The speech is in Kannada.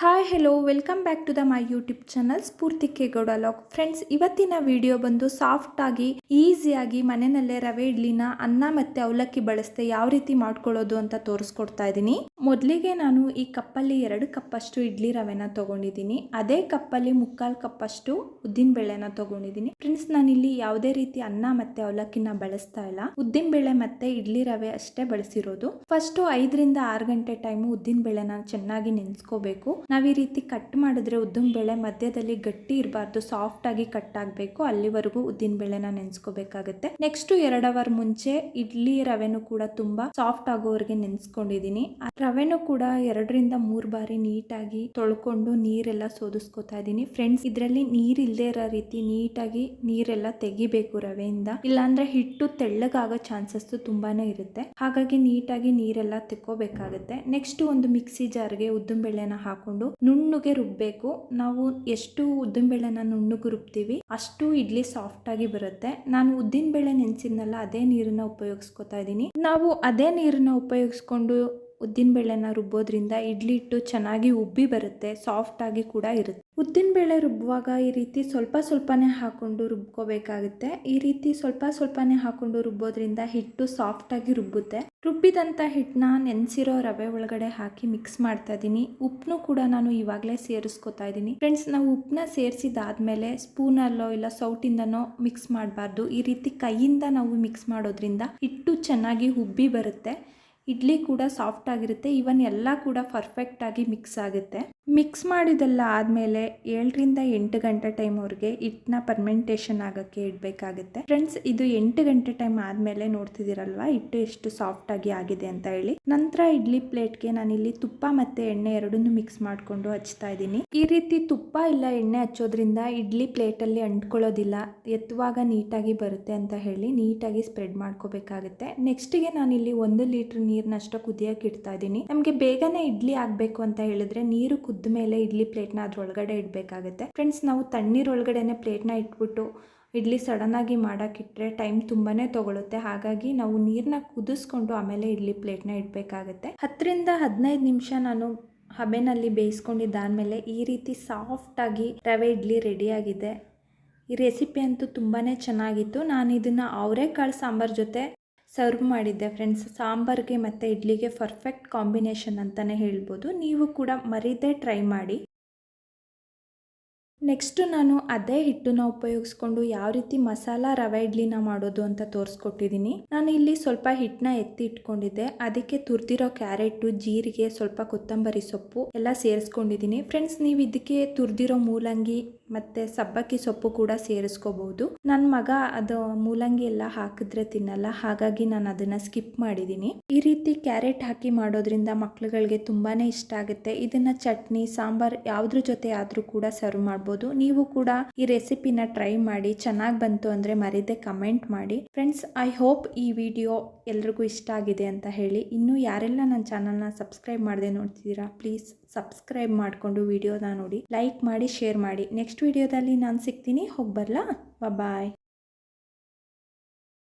Hi hello welcome back to the my YouTube channel Spoorthi K Gowda vlog friends ಇವತ್ತಿನ ವಿಡಿಯೋ ಬಂದು ಸಾಫ್ಟ್ ಆಗಿ ಈಸಿಯಾಗಿ ಮನೆಯಲ್ಲೇ ರವೆ, ಇಡ್ಲಿನ ಅನ್ನ ಮತ್ತೆ ಅವಲಕ್ಕಿ ಬಳಸದೆ ಯಾವ ರೀತಿ ಮಾಡ್ಕೊಳ್ಳೋದು ಅಂತ ತೋರಿಸ್ಕೊಡ್ತಾ ಇದ್ದೀನಿ. ಮೊದಲಿಗೆ ನಾನು ಈ ಕಪ್ಪಲ್ಲಿ ಎರಡು ಕಪ್ಪಷ್ಟು ಇಡ್ಲಿ ರವೆನ ತೊಗೊಂಡಿದ್ದೀನಿ. ಅದೇ ಕಪ್ಪಲ್ಲಿ ಮುಕ್ಕಾಲು ಕಪ್ಪಷ್ಟು ಉದ್ದಿನ ಬೇಳೆನ ತಗೊಂಡಿದ್ದೀನಿ. ಫ್ರೆಂಡ್ಸ್ ನಾನಿಲ್ಲಿ ಯಾವುದೇ ರೀತಿ ಅನ್ನ ಮತ್ತೆ ಅವಲಕ್ಕಿನ ಬಳಸ್ತಾ ಇಲ್ಲ. ಉದ್ದಿನ ಬೇಳೆ ಮತ್ತೆ ಇಡ್ಲಿ ರವೆ ಅಷ್ಟೇ ಬಳಸಿರೋದು. ಫಸ್ಟ್ ಐದರಿಂದ ಆರು ಗಂಟೆ ಟೈಮು ಉದ್ದಿನ ಬೇಳೆನ ಚೆನ್ನಾಗಿ ನೆನೆಸ್ಕೋಬೇಕು. ನಾವು ಈ ರೀತಿ ಕಟ್ ಮಾಡಿದ್ರೆ ಉದ್ದಿನ ಬೇಳೆ ಮಧ್ಯದಲ್ಲಿ ಗಟ್ಟಿ ಇರಬಾರ್ದು ಸಾಫ್ಟ್ ಆಗಿ ಕಟ್ ಆಗಬೇಕು. ಅಲ್ಲಿವರೆಗೂ ಉದ್ದಿನ ಬೇಳೆನ ನೆನೆಸ್ಕೋಬೇಕಾಗುತ್ತೆ. ನೆಕ್ಸ್ಟ್ ಎರಡು ಅವರ್ ಮುಂಚೆ ಇಡ್ಲಿ ರವೆನೂ ಕೂಡ ತುಂಬಾ ಸಾಫ್ಟ್ ಆಗೋವರೆಗೆ ನೆನೆಸ್ಕೊಂಡಿದ್ದೀನಿ. ರವೆನೂ ಕೂಡ ಎರಡರಿಂದ ಮೂರು ಬಾರಿ ನೀಟಾಗಿ ತೊಳ್ಕೊಂಡು ನೀರೆಲ್ಲ ಸೋದಿಸ್ಕೊತಾ ಇದ್ದೀನಿ. ಫ್ರೆಂಡ್ಸ್ ಇದರಲ್ಲಿ ನೀರಿಲ್ಲದೆ ಇರೋ ರೀತಿ ನೀಟಾಗಿ ನೀರೆಲ್ಲ ತೆಗಿಬೇಕು ರವೆಯಿಂದ. ಇಲ್ಲಾಂದ್ರೆ ಹಿಟ್ಟು ತೆಳ್ಳಗಾಗೋ ಚಾನ್ಸಸ್ ತುಂಬಾನೇ ಇರುತ್ತೆ. ಹಾಗಾಗಿ ನೀಟಾಗಿ ನೀರೆಲ್ಲ ತೆಕ್ಕೋಬೇಕಾಗುತ್ತೆ. ನೆಕ್ಸ್ಟ್ ಒಂದು ಮಿಕ್ಸಿ ಜಾರ್ಗೆ ಉದ್ದಿನ ಬೇಳೆನ ಹಾಕೊಂಡು ನುಣ್ಣುಗೆ ರುಬ್ಬೇಕು. ನಾವು ಎಷ್ಟು ಉದ್ದಿನ ಬೇಳೆನ ನುಣ್ಣಗೆ ರುಬ್ತೀವಿ, ಅಷ್ಟು ಇಡ್ಲಿ ಸಾಫ್ಟ್ ಆಗಿ ಬರುತ್ತೆ. ನಾನು ಉದ್ದಿನ ಬೇಳೆ ನೆನೆಸಿದ್ನಲ್ಲ, ಅದೇ ನೀರನ್ನ ಉಪಯೋಗಿಸ್ಕೊತಾ ಇದ್ದೀನಿ. ನಾವು ಅದೇ ನೀರನ್ನ ಉಪಯೋಗಿಸ್ಕೊಂಡು ಉದ್ದಿನ ಬೇಳೆನ ರುಬ್ಬೋದ್ರಿಂದ ಇಡ್ಲಿ ಹಿಟ್ಟು ಚೆನ್ನಾಗಿ ಉಬ್ಬಿ ಬರುತ್ತೆ ಸಾಫ್ಟ್ ಆಗಿ ಕೂಡ ಇರುತ್ತೆ. ಉದ್ದಿನ ಬೇಳೆ ರುಬ್ಬುವಾಗ ಈ ರೀತಿ ಸ್ವಲ್ಪ ಸ್ವಲ್ಪನೇ ಹಾಕೊಂಡು ರುಬ್ಕೋಬೇಕಾಗುತ್ತೆ. ಈ ರೀತಿ ಸ್ವಲ್ಪ ಸ್ವಲ್ಪನೇ ಹಾಕೊಂಡು ರುಬ್ಬೋದ್ರಿಂದ ಹಿಟ್ಟು ಸಾಫ್ಟ್ ಆಗಿ ರುಬ್ಬುತ್ತೆ. ರುಬ್ಬಿದಂಥ ಹಿಟ್ಟನ್ನ ನೆನೆಸಿರೋ ರವೆ ಒಳಗಡೆ ಹಾಕಿ ಮಿಕ್ಸ್ ಮಾಡ್ತಾ ಇದ್ದೀನಿ. ಉಪ್ಪನ್ನು ಕೂಡ ನಾನು ಇವಾಗಲೇ ಸೇರಿಸ್ಕೊತಾ ಇದ್ದೀನಿ. ಫ್ರೆಂಡ್ಸ್ ನಾವು ಉಪ್ಪನ್ನ ಸೇರಿಸಿದಾದ್ಮೇಲೆ ಸ್ಪೂನಲ್ಲೋ ಇಲ್ಲ ಸೌಟಿಂದನೋ ಮಿಕ್ಸ್ ಮಾಡಬಾರ್ದು. ಈ ರೀತಿ ಕೈಯಿಂದ ನಾವು ಮಿಕ್ಸ್ ಮಾಡೋದ್ರಿಂದ ಹಿಟ್ಟು ಚೆನ್ನಾಗಿ ಉಬ್ಬಿ ಬರುತ್ತೆ. ಇಡ್ಲಿ ಕೂಡ ಸಾಫ್ಟ್ ಆಗಿರುತ್ತೆ. ಇವನ್ ಎಲ್ಲ ಕೂಡ ಪರ್ಫೆಕ್ಟ್ ಆಗಿ ಮಿಕ್ಸ್ ಆಗುತ್ತೆ. ಮಿಕ್ಸ್ ಮಾಡಿದೆಲ್ಲ ಆದಮೇಲೆ ಏಳರಿಂದ ಎಂಟು ಗಂಟೆ ಟೈಮ್ವರೆಗೆ ಹಿಟ್ಟನ್ನ ಪರ್ಮೆಂಟೇಷನ್ ಆಗೋಕ್ಕೆ ಇಡಬೇಕಾಗುತ್ತೆ. ಫ್ರೆಂಡ್ಸ್ ಇದು ಎಂಟು ಗಂಟೆ ಟೈಮ್ ಆದಮೇಲೆ ನೋಡ್ತಿದ್ದೀರಲ್ವ? ಹಿಟ್ಟು ಎಷ್ಟು ಸಾಫ್ಟ್ ಆಗಿ ಆಗಿದೆ ಅಂತ ಹೇಳಿ. ನಂತರ ಇಡ್ಲಿ ಪ್ಲೇಟ್ಗೆ ನಾನಿಲ್ಲಿ ತುಪ್ಪ ಮತ್ತೆ ಎಣ್ಣೆ ಎರಡನ್ನೂ ಮಿಕ್ಸ್ ಮಾಡಿಕೊಂಡು ಹಚ್ತಾ ಇದ್ದೀನಿ. ಈ ರೀತಿ ತುಪ್ಪ ಇಲ್ಲ ಎಣ್ಣೆ ಹಚ್ಚೋದ್ರಿಂದ ಇಡ್ಲಿ ಪ್ಲೇಟಲ್ಲಿ ಅಂಟ್ಕೊಳ್ಳೋದಿಲ್ಲ. ಎತ್ತುವಾಗ ನೀಟಾಗಿ ಬರುತ್ತೆ ಅಂತ ಹೇಳಿ ನೀಟಾಗಿ ಸ್ಪ್ರೆಡ್ ಮಾಡ್ಕೋಬೇಕಾಗುತ್ತೆ. ನೆಕ್ಸ್ಟಿಗೆ ನಾನಿಲ್ಲಿ ಒಂದು ಲೀಟ್ರ್ ನೀರನ್ನಷ್ಟು ಕುದಿಯೋಕೆ ಇಡ್ತಾ ಇದ್ದೀನಿ ನಮಗೆ ಬೇಗನೆ ಇಡ್ಲಿ ಆಗಬೇಕು ಅಂತ ಹೇಳಿದ್ರೆ ನೀರು ಕುದ್ದ ಮೇಲೆ ಇಡ್ಲಿ ಪ್ಲೇಟ್ನ ಅದ್ರೊಳಗಡೆ ಇಡಬೇಕಾಗುತ್ತೆ. ಫ್ರೆಂಡ್ಸ್ ನಾವು ತಣ್ಣೀರೊಳಗಡೆನೆ ಪ್ಲೇಟ್ನ ಇಟ್ಬಿಟ್ಟು ಇಡ್ಲಿ ಸಡನ್ನಾಗಿ ಮಾಡೋಕ್ಕಿಟ್ರೆ ಟೈಮ್ ತುಂಬಾ ತೊಗೊಳುತ್ತೆ. ಹಾಗಾಗಿ ನಾವು ನೀರನ್ನ ಕುದಿಸ್ಕೊಂಡು ಆಮೇಲೆ ಇಡ್ಲಿ ಪ್ಲೇಟ್ನ ಇಡಬೇಕಾಗತ್ತೆ. ಹತ್ತರಿಂದ ಹದಿನೈದು ನಿಮಿಷ ನಾನು ಹಬೆನಲ್ಲಿ ಬೇಯಿಸ್ಕೊಂಡಿದ್ದಾದ್ಮೇಲೆ ಈ ರೀತಿ ಸಾಫ್ಟಾಗಿ ರವೆ ಇಡ್ಲಿ ರೆಡಿಯಾಗಿದೆ ಈ ರೆಸಿಪಿ ಅಂತೂ ತುಂಬಾ ಚೆನ್ನಾಗಿತ್ತು. ನಾನು ಇದನ್ನು ಅವರೆಕಾಳು ಸಾಂಬಾರು ಜೊತೆ ಸರ್ವ್ ಮಾಡಿದ್ದೆ ಫ್ರೆಂಡ್ಸ್. ಸಾಂಬಾರ್ಗೆ ಮತ್ತು ಇಡ್ಲಿಗೆ ಪರ್ಫೆಕ್ಟ್ ಕಾಂಬಿನೇಷನ್ ಅಂತಲೇ ಹೇಳ್ಬೋದು. ನೀವು ಕೂಡ ಮರೀದೇ ಟ್ರೈ ಮಾಡಿ. ನೆಕ್ಸ್ಟು ನಾನು ಅದೇ ಹಿಟ್ಟನ್ನು ಉಪಯೋಗಿಸ್ಕೊಂಡು ಯಾವ ರೀತಿ ಮಸಾಲ ರವೆ ಇಡ್ಲಿನ ಮಾಡೋದು ಅಂತ ತೋರಿಸ್ಕೊಟ್ಟಿದ್ದೀನಿ. ನಾನು ಇಲ್ಲಿ ಸ್ವಲ್ಪ ಹಿಟ್ಟನ್ನ ಎತ್ತಿ ಇಟ್ಕೊಂಡಿದ್ದೆ. ಅದಕ್ಕೆ ತುರಿದಿರೋ ಕ್ಯಾರೆಟು, ಜೀರಿಗೆ, ಸ್ವಲ್ಪ ಕೊತ್ತಂಬರಿ ಸೊಪ್ಪು ಎಲ್ಲ ಸೇರಿಸ್ಕೊಂಡಿದ್ದೀನಿ. ಫ್ರೆಂಡ್ಸ್, ನೀವು ಇದಕ್ಕೆ ತುರಿದಿರೋ ಮೂಲಂಗಿ ಮತ್ತು ಸಬ್ಬಕ್ಕಿ ಸೊಪ್ಪು ಕೂಡ ಸೇರಿಸ್ಕೋಬಹುದು ನನ್ನ ಮಗ ಅದು ಮೂಲಂಗಿ ಎಲ್ಲ ಹಾಕಿದ್ರೆ ತಿನ್ನಲ್ಲ, ಹಾಗಾಗಿ ನಾನು ಅದನ್ನು ಸ್ಕಿಪ್ ಮಾಡಿದ್ದೀನಿ ಈ ರೀತಿ ಕ್ಯಾರೆಟ್ ಹಾಕಿ ಮಾಡೋದ್ರಿಂದ ಮಕ್ಳುಗಳಿಗೆ ತುಂಬಾ ಇಷ್ಟ ಆಗುತ್ತೆ. ಇದನ್ನು ಚಟ್ನಿ, ಸಾಂಬಾರ್ ಯಾವುದ್ರ ಜೊತೆ ಆದರೂ ಕೂಡ ಸರ್ವ್ ಮಾಡ್ಬೋದು. ನೀವು ಕೂಡ ಈ ರೆಸಿಪಿನ ಟ್ರೈ ಮಾಡಿ, ಚೆನ್ನಾಗಿ ಬಂತು ಅಂದರೆ ಮರೀದೆ ಕಮೆಂಟ್ ಮಾಡಿ. ಫ್ರೆಂಡ್ಸ್, ಐ ಹೋಪ್ ಈ ವಿಡಿಯೋ ಎಲ್ರಿಗೂ ಇಷ್ಟ ಆಗಿದೆ ಅಂತ ಹೇಳಿ. ಇನ್ನೂ ಯಾರೆಲ್ಲ ನನ್ನ ಚಾನಲ್ನ ಸಬ್ಸ್ಕ್ರೈಬ್ ಮಾಡದೆ ನೋಡ್ತಿದ್ದೀರಾ ಪ್ಲೀಸ್ ಸಬ್ಸ್ಕ್ರೈಬ್ ಮಾಡಿಕೊಂಡು ವಿಡಿಯೋನ ನೋಡಿ. ಲೈಕ್ ಮಾಡಿ, ಶೇರ್ ಮಾಡಿ. ನೆಕ್ಸ್ಟ್ ವಿಡಿಯೋದಲ್ಲಿ ನಾನು ಸಿಗ್ತೀನಿ. ಹೋಗಿ ಬರಲಾ? ಬಾಯ್